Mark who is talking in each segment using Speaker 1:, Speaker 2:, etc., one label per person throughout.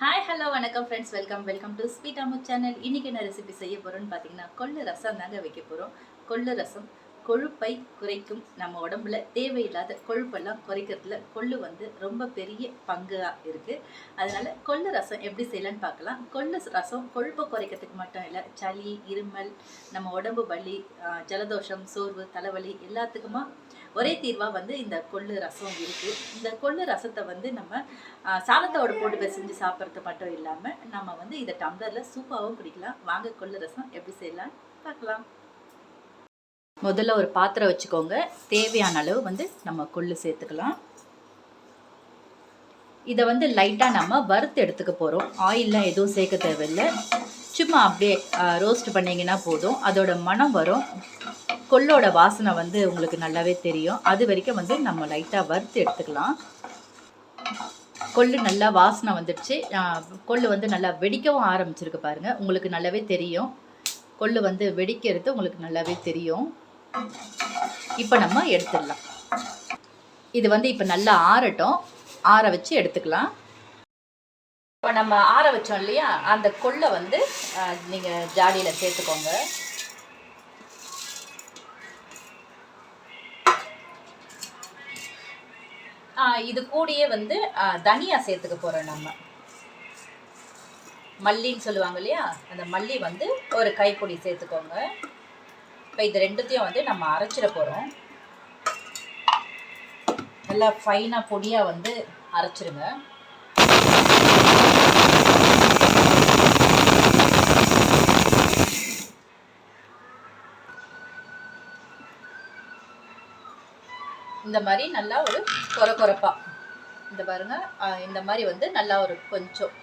Speaker 1: Hi hello வணக்கம் friends welcome welcome to sweet Ammu channel இன்றைக்கி என்ன ரெசிபி செய்ய போகிறோன்னு பார்த்தீங்கன்னா கொள்ளு ரசம் தாங்க வைக்க போகிறோம் கொள்ளு ரசம் கொழுப்பை குறைக்கும் நம்ம உடம்புல தேவையில்லாத கொழுப்பெல்லாம் குறைக்கிறதுல கொள்ளு வந்து ரொம்ப பெரிய பங்காக இருக்குது அதனால் கொள்ளு ரசம் எப்படி செய்யலான்னு பார்க்கலாம். கொள்ளு ரசம் கொழுப்பை குறைக்கிறதுக்கு மட்டும் இல்லை சளி இருமல் நம்ம உடம்பு வலி ஜலதோஷம் சோர்வு தலைவலி எல்லாத்துக்குமா ஒரே தீர்வாக வந்து இந்த கொள்ளு ரசம் இருக்குது இந்த கொள்ளு ரசத்தை வந்து நம்ம சாதத்தோட போட்டு பிசைஞ்சு சாப்பிட்றது மட்டும் இல்லாமல் நம்ம வந்து இதை டம்ளரில் சூப்பாகவும் குடிக்கலாம். வாங்க கொள்ளு ரசம் எப்படி செய்யலாம் பார்க்கலாம். முதல்ல ஒரு பாத்திரம் வச்சுக்கோங்க. தேவையான அளவு வந்து நம்ம கொள்ளு சேர்த்துக்கலாம். இதை வந்து லைட்டாக நம்ம வறுத்து எடுத்துக்க போகிறோம் ஆயிலெலாம் எதுவும் சேர்க்க தேவையில்லை. சும்மா அப்படியே ரோஸ்ட் பண்ணிங்கன்னா போதும். அதோட மனம் வரும். கொள்ளோட வாசனை வந்து உங்களுக்கு நல்லாவே தெரியும். அது வரைக்கும் வந்து நம்ம லைட்டாக வறுத்து எடுத்துக்கலாம். கொள்ளு நல்லா வாசனை வந்துடுச்சு. கொள்ளு வந்து நல்லா வெடிக்கவும் ஆரம்பிச்சிருக்கு பாருங்கள் உங்களுக்கு நல்லாவே தெரியும். கொள்ளு வந்து வெடிக்கிறது உங்களுக்கு நல்லாவே தெரியும். இப்போ நம்ம எடுத்துடலாம். இது வந்து இப்போ நல்லா ஆறட்டும். ஆற வச்சு எடுத்துக்கலாம். இப்போ நம்ம ஆற வச்சோம் இல்லையா? அந்த கொள்ளை வந்து நீங்கள் ஜாடியில் சேர்த்துக்கோங்க. இது கூடயே வந்து தனியா சேர்த்துக்க போகிறோம் நம்ம. மல்லின்னு சொல்லுவாங்க இல்லையா? அந்த மல்லி வந்து ஒரு கைப்பொடி சேர்த்துக்கோங்க. இப்போ இது ரெண்டுத்தையும் வந்து நம்ம அரைச்சிட போகிறோம் நல்லா ஃபைனாக பொடியாக வந்து அரைச்சிருங்க. இந்த மாதிரி நல்லா ஒரு கொர கொரப்பா. இந்த பாருங்க இந்த மாதிரி வந்து நல்லா ஒரு கொஞ்சம்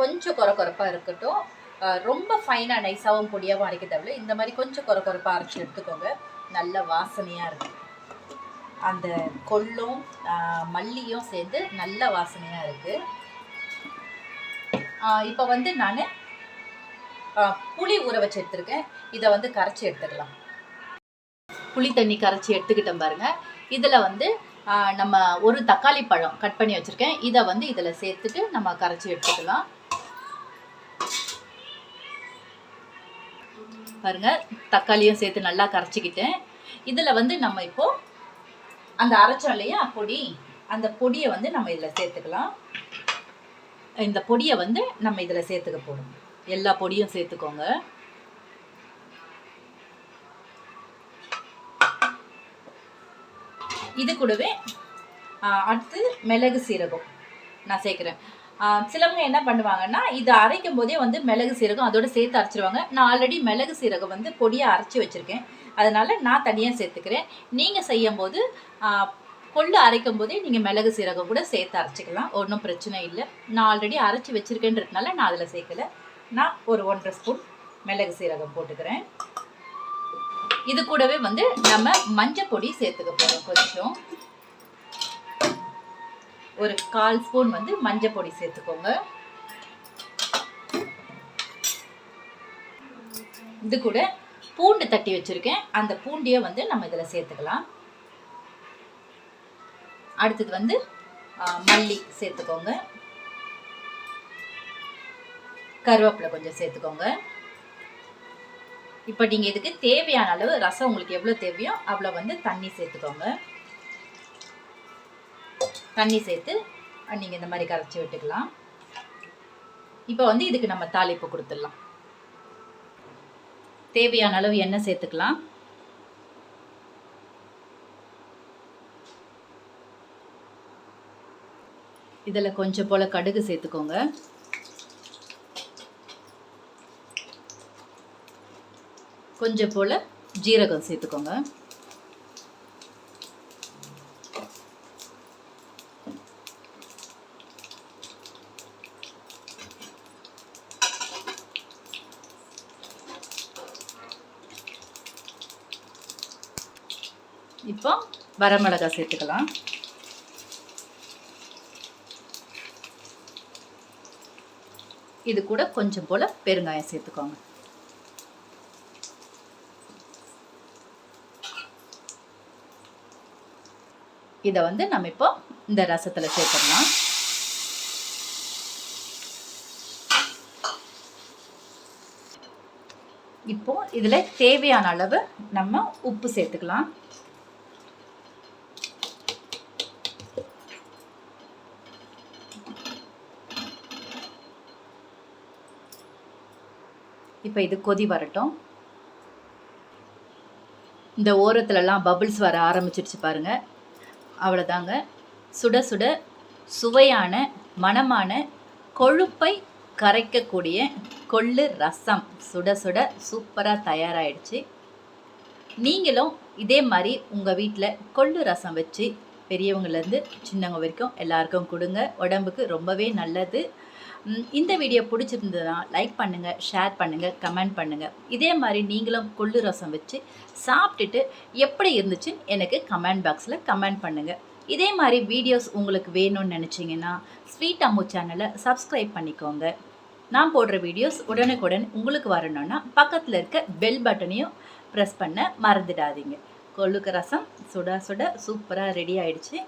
Speaker 1: கொஞ்சம் கொர குறைப்பாக இருக்கட்டும். ரொம்ப ஃபைனாக நைஸாகவும் பொடியாகவும் அரைக்க தேவையில்ல. இந்த மாதிரி கொஞ்சம் கொர குறைப்பாக அரைச்சி எடுத்துக்கோங்க. நல்ல வாசனையாக இருக்கும். அந்த கொள்ளும் மல்லியும் சேர்ந்து நல்ல வாசனையாக இருக்குது இப்போ வந்து நான் புளி ஊற வச்சு எடுத்துருக்கேன். இதை வந்து கரைச்சி எடுத்துக்கலாம். புளி தண்ணி கரைச்சி எடுத்துக்கிட்டேன் பாருங்க. இதில் வந்து நம்ம ஒரு தக்காளி பழம் கட் பண்ணி வச்சுருக்கேன். இதை வந்து இதில் சேர்த்துட்டு நம்ம கரைச்சி எடுத்துக்கலாம். பாருங்க தக்காளியும் சேர்த்து நல்லா கரைச்சிக்கிட்டேன் இதில் வந்து நம்ம இப்போ அந்த அரைச்சோம் இல்லையா பொடி அந்த பொடியை வந்து நம்ம இதில் சேர்த்துக்கலாம். இந்த பொடியை வந்து நம்ம இதில் சேர்த்துக்க போகிறோம் எல்லா பொடியும் சேர்த்துக்கோங்க. இது கூடவே அடுத்து மிளகு சீரகம் நான் சேர்க்குறேன். சிலவங்க என்ன பண்ணுவாங்கன்னா இது அரைக்கும் போதே வந்து மிளகு சீரகம் அதோட சேர்த்து அரைச்சிருவாங்க. நான் ஆல்ரெடி மிளகு சீரகம் வந்து பொடியாக அரைச்சி வச்சுருக்கேன். அதனால் நான் தனியாக சேர்த்துக்கிறேன். நீங்கள் செய்யும் போது கொள்ளு அரைக்கும் போதே நீங்கள் மிளகு சீரகம் கூட சேர்த்து அரைச்சிக்கலாம். ஒன்றும் பிரச்சனை இல்லை. நான் ஆல்ரெடி அரைச்சி வச்சுருக்கேன்றதுனால நான் அதில் சேர்க்கல. நான் ஒரு ஒன்றரை ஸ்பூன் மிளகு சீரகம் போட்டுக்கிறேன். இது கூடவே வந்து நம்ம மஞ்சள் பொடி சேர்த்துக்க போகிறோம் கொஞ்சம். ஒரு கால் ஸ்பூன் வந்து மஞ்சள் பொடி சேர்த்துக்கோங்க. இது கூட பூண்டு தட்டி வச்சிருக்கேன். அந்த பூண்டியை வந்து நம்ம இதில் சேர்த்துக்கலாம். அடுத்தது வந்து மல்லி சேர்த்துக்கோங்க. கருவேப்பிலை கொஞ்சம் சேர்த்துக்கோங்க. இப்போ நீங்கள் இதுக்கு தேவையான அளவு ரசம் உங்களுக்கு எவ்வளோ தேவையோ அவ்வளோ வந்து தண்ணி சேர்த்துக்கோங்க. தண்ணி சேர்த்து நீங்கள் இந்த மாதிரி கரைச்சி விட்டுக்கலாம். இப்போ வந்து இதுக்கு நம்ம தாளிப்பு கொடுத்துடலாம். தேவையான அளவு எண்ணெய் சேர்த்துக்கலாம். இதில் கொஞ்சம் போல் கடுகு சேர்த்துக்கோங்க. கொஞ்சம் போல் ஜீரகம் சேர்த்துக்கோங்க. இப்போ வரமிளகாய் சேர்த்துக்கலாம். இது கூட கொஞ்சம் போல பெருங்காயம் சேர்த்துக்கோங்க. இதை வந்து நம்ம இப்போ இந்த ரசத்தில் சேர்த்துடலாம். இப்போ இதில் தேவையான அளவு நம்ம உப்பு சேர்த்துக்கலாம். இப்போ இது கொதி வரட்டும். இந்த ஓரத்துலலாம் பபுள்ஸ் வர ஆரம்பிச்சிருச்சு பாருங்க. அவ்வளோதாங்க சுட சுட சுவையான மணமான கொழுப்பை கரைக்கக்கூடிய கொள்ளு ரசம். சுட சுட சூப்பராக தயாராகிடுச்சு நீங்களும் இதே மாதிரி உங்கள் வீட்டில் கொள்ளு ரசம் வச்சு பெரியவங்கலேருந்து சின்னவங்க வரைக்கும் எல்லாருக்கும் கொடுங்க. உடம்புக்கு ரொம்பவே நல்லது. இந்த வீடியோ பிடிச்சிருந்ததுன்னா லைக் பண்ணுங்கள் ஷேர் பண்ணுங்கள் கமெண்ட் பண்ணுங்கள் இதே மாதிரி நீங்களும் கொள்ளு ரசம் வச்சு சாப்பிட்டுட்டு எப்படி இருந்துச்சுன்னு எனக்கு கமெண்ட் பாக்ஸில் கமெண்ட் பண்ணுங்கள் இதே மாதிரி வீடியோஸ் உங்களுக்கு வேணும்னு நினச்சிங்கன்னா ஸ்வீட் அம்மு சேனலை சப்ஸ்கிரைப் பண்ணிக்கோங்க. நான் போடுற வீடியோஸ் உடனுக்குடன் உங்களுக்கு வரணும்னா பக்கத்தில் இருக்க பெல் பட்டனையும் ப்ரெஸ் பண்ண மறந்துடாதீங்க. கொள்ளுக்கு ரசம் சுட சுட சூப்பராக ரெடி ஆயிடுச்சு.